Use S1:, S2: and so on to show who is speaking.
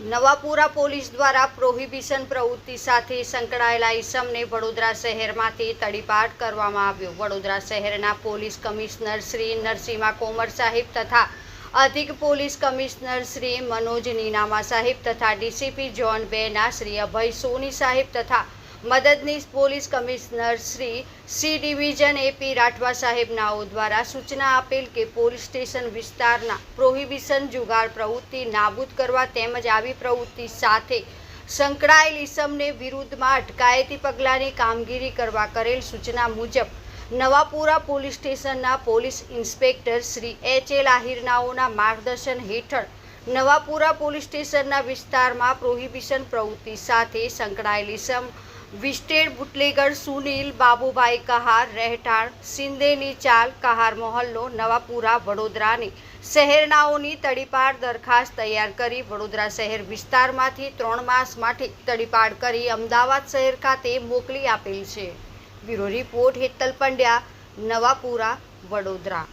S1: Navapura police દ્વારા prohibition પ્રવૃત્તિ સાથે સંકળાયેલા ઈસમને વડોદરા શહેરમાંથી તડીપાટ કરવામાં આવ્યો. વડોદરા શહેરના પોલીસ કમિશનર શ્રી નરસિંહા કોમર સાહેબ તથા અધિક પોલીસ કમિશનર શ્રી મનોજ નીનામા સાહેબ તથા ડીસીપી જોન બેના શ્રી અભય સોની સાહેબ તથા મદદનીશ police commissioner Shri C division A P Rathva સાહેબનાઓ દ્વારા સૂચના આપેલ કે પોલીસ સ્ટેશન વિસ્તારના પ્રોહિબિશન જુગાર પ્રવૃત્તિ નાબૂદ કરવા તેમજ આવી પ્રવૃત્તિ સાથે સંકળાયેલ ઇસમને વિરુદ્ધમાં અટકાયતી પગલાંની કામગીરી કરવા કરેલ સૂચના મુજબ નવાપુરા પોલીસ સ્ટેશનના police inspector Shri H L આહિરનાઓના માર્ગદર્શન હેઠળ નવાપુરા પોલીસ સ્ટેશનના વિસ્તારમાં પ્રોહિબિશન પ્રવૃત્તિ સાથે સંકળાયેલ ઇસમ વિસ્ટેડ બુટલેગર, સુનિલ બાબુભાઈ કહાર, રહેઠાણ, સિંદેની ચાલ, કહાર મોહલ્લો, નવાપુરા, વડોદરાની શહેરનાઓની તડીપાડ દરખાસ્ત તૈયાર કરી વડોદરા શહેર વિસ્તારમાંથી ત્રણ માસ માટે તડીપાડ કરી અમદાવાદ શહેર ખાતે મોકલી આપેલ છે. Bureau report Hetal Pandya, Navapura, Vadodara.